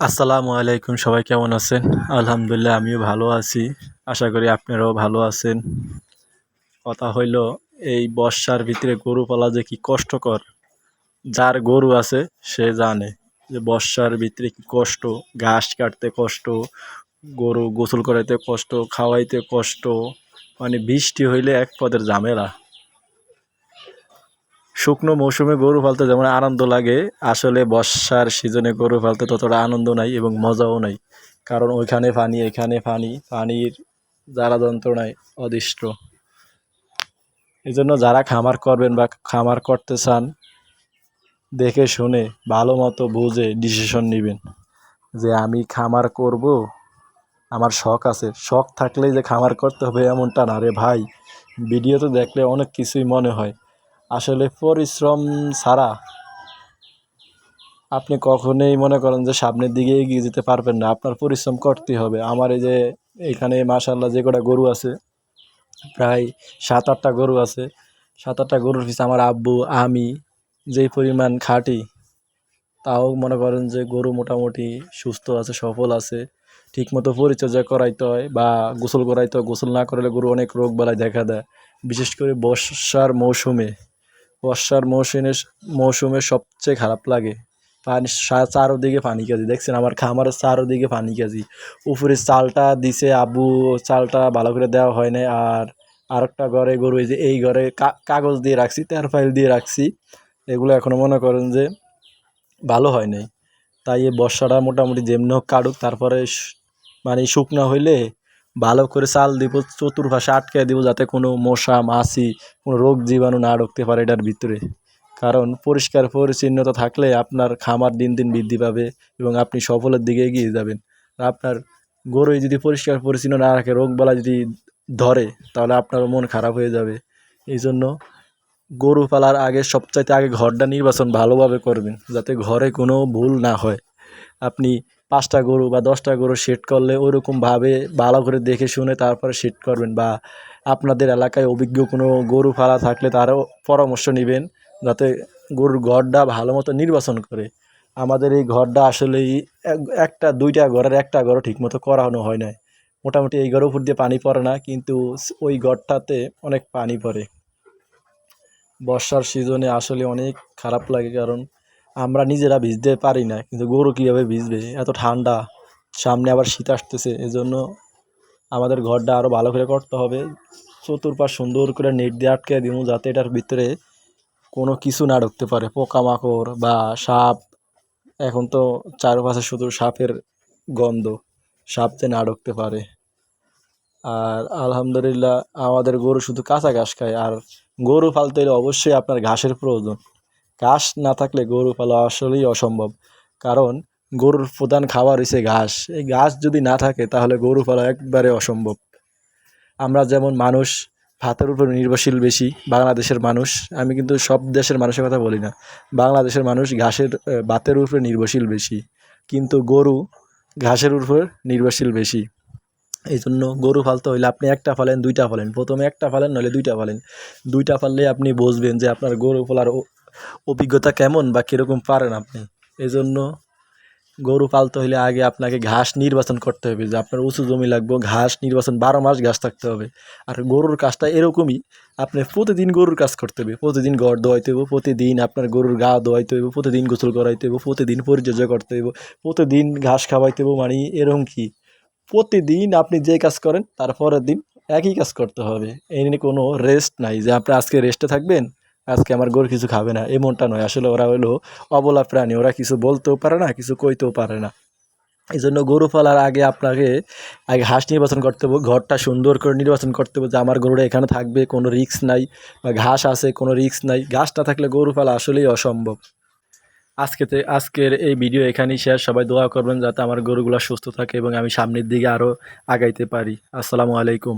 আসসালামু আলাইকুম, সবাই কেমন আছেন? আলহামদুলিল্লাহ, আমিও ভালো আছি। আশা করি আপনারাও ভালো আছেন। কথা হইল, এই বর্ষার ভিতরে গরু পালা যে কি কষ্টকর। যার গরু আছে, সে জানে যে বর্ষার ভিতরে কি কষ্ট। ঘাস কাটতে কষ্ট, গরু গোসল করাইতে কষ্ট, খাওয়াইতে কষ্ট। মানে বৃষ্টি হইলে এক পদের ঝামেলা। শুকনো মৌসুমে গরু পালতে যেমন আনন্দ লাগে, আসলে বর্ষার সিজনে গরু পালতে ততটা আনন্দ নাই এবং মজাও নাই। কারণ ওইখানে পানি, এখানে পানি, পানির জ্বালা যন্ত্রণায় অদৃষ্ট। এই জন্য যারা খামার করবেন বা খামার করতে চান, দেখে শুনে, ভালো মতো বুঝে ডিসিশন নেবেন যে আমি খামার করব। আমার শখ আছে। শখ থাকলেই যে খামার করতে হবে এমনটা না রে ভাই। ভিডিওতে দেখলে অনেক কিছুই মনে হয়। আসলে পরিশ্রম ছাড়া আপনি কখনোই মনে করেন যে সামনের দিকে এগিয়ে যেতে পারবেন না। আপনার পরিশ্রম করতে হবে। আমার এই যে এখানে মাশাল্লাহ যে কটা গরু আছে, প্রায় সাত আটটা গরু আছে। সাত আটটা গরুর পিছনে আমার আব্বু, আমি যেই পরিমাণ খাটি, তাও মনে করেন যে গরু মোটামুটি সুস্থ আছে, সফল আছে। ঠিকমতো পরিচর্যা করাইতে হয় বা গোসল করাইতে হয়। গোসল না করলে গরু অনেক রোগ বালাই দেখা দেয়। বিশেষ করে বর্ষার মৌসুমে বর্ষার মৌসুমে মৌসুমে সবচেয়ে খারাপ লাগে। পানি চারোদিকে পানি কাজি। দেখছেন আমার খামারের চারোদিকে পানি কাজি। উপরে চালটা দিছে আবু, চালটা ভালো করে দেওয়া হয় না আর আরেকটা ঘরে গরু, এই যে এই ঘরে কাগজ দিয়ে রাখছি তের ফাইল দিয়ে রাখছি। এগুলো এখনও মনে করেন যে ভালো হয় নাই। তাই এই বর্ষাটা মোটামুটি যেমনি হোক কাটুক, তারপরে মানে শুকনো হইলে ভালো করে চাল দিব চতুর্পাশে আটকে দিব যাতে কোনো মশা, মাছি, কোনো রোগ জীবাণু না ঢুকতে পারে এটার ভিতরে। কারণ পরিষ্কার পরিচ্ছন্নতা থাকলে আপনার খামার দিন দিন বৃদ্ধি পাবে এবং আপনি সফলের দিকে এগিয়ে যাবেন। আপনার গরুই যদি পরিষ্কার পরিচ্ছন্ন না রাখে রোগবালা যদি ধরে, তাহলে আপনার মন খারাপ হয়ে যাবে। এই জন্য গরু পালার আগে সবচাইতে আগে ঘরটা নির্বাচন ভালোভাবে করবেন, যাতে ঘরে কোনো ভুল না হয়। আপনি পাঁচটা গরু বা দশটা গরু সেট করলে ওরকমভাবে ভালো করে দেখে শুনে তারপরে সেট করবেন বা আপনাদের এলাকায় অভিজ্ঞ কোনো গরু ফালা থাকলে তারও পরামর্শ নেবেন যাতে গরুর ঘরটা ভালো মতো নির্বাচন করে। আমাদের এই ঘরটা আসলেই একটা, দুইটা ঘরের একটা ঘরও ঠিকমতো করানো হয় না মোটামুটি এই ঘরের উপর দিয়ে পানি পড়ে না, কিন্তু ওই ঘরটাতে অনেক পানি পড়ে। বর্ষার সিজনে আসলে অনেক খারাপ লাগে কারণ আমরা নিজেরা ভিজতে পারি না, কিন্তু গরু কীভাবে ভিজবে? এত ঠান্ডা, সামনে আবার শীত আসতেছে, এজন্য আমাদের ঘরটা আরও ভালো করে করতে হবে। চতুর্পাশ সুন্দর করে নেট দিয়ে আটকে দিব যাতে এটার ভিতরে কোনো কিছু না ঢুকতে পারে। পোকামাকড় বা সাপ, এখন তো চারপাশে শুধু সাপের গন্ধ, সাপ যে না ঢুকতে পারে। আর আলহামদুলিল্লাহ, আমাদের গরু শুধু কাঁচা ঘাস খায়, আর গরু পালতে হলে অবশ্যই আপনার ঘাসের প্রয়োজন। ঘাস না থাকলে গরু পালা আসলেই অসম্ভব। কারণ, গরুর প্রধান খাবার হচ্ছে ঘাস। এই ঘাস যদি না থাকে, তাহলে গরু পালা একবারে অসম্ভব। আমরা যেমন মানুষ, ভাতের উপর নির্ভরশীল বেশি, বাংলাদেশের মানুষ, আমি কিন্তু সব দেশের মানুষের কথা বলি না। বাংলাদেশের মানুষ ঘাসের ভাতের উপরে নির্ভরশীল বেশি। কিন্তু গরু ঘাসের উপর নির্ভরশীল বেশি। এই জন্য গরু ফালতে হইলে আপনি একটা ফালেন দুইটা ফালেন প্রথমে একটা ফালেন নইলে দুইটা ফালেন দুইটা ফাললে আপনি বুঝবেন যে আপনার গরু ফলার অভিজ্ঞতা কেমন বা কীরকম পারেন আপনি? এই জন্য গরু পালতে হলে আগে আপনাকে ঘাস নির্বাচন করতে হবে যে আপনার উঁচু জমি লাগবে, ঘাস নির্বাচন, বারো মাস ঘাস থাকতে হবে। আর গরুর কাজটা এরকমই, আপনি প্রতিদিন গরুর কাজ করতে হবে। প্রতিদিন ঘর ধোয়াইতে হবে প্রতিদিন আপনার গরুর গা ধোয়াইতে হবে প্রতিদিন গোসল করাইতে হবে প্রতিদিন পরিচর্যা করতে হবে প্রতিদিন ঘাস খাওয়াইতে হবে মানে এরকম কি? প্রতিদিন আপনি যে কাজ করেন তারপরের দিন একই কাজ করতে হবে। এই নিয়ে কোনো রেস্ট নাই যে আপনি আজকে রেস্টে থাকবেন আজকে আমার গরু কিছু খাবে না এমনটা নয়। আসলে ওরা হলো অবলা প্রাণী, ওরা কিছু বলতেও পারে না, কিছু কইতেও পারে না। এই জন্য গরু পালার আগে আপনাকে আগে হাঁস নির্বাচন করতে হবে, ঘরটা সুন্দর করে নির্বাচন করতে হবে যে আমার গরুটা এখানে থাকবে, কোনো রিক্স নাই বা ঘাস আছে, কোনো রিক্স নাই। ঘাস না থাকলে গরু পালা আসলেই অসম্ভব। আজকেতে আজকের এই ভিডিও এখানেই শেষ। সবাই দোয়া করবেন যাতে আমার গরুগুলো সুস্থ থাকে এবং আমি সামনের দিকে আরও আগাইতে পারি। আসসালামু আলাইকুম।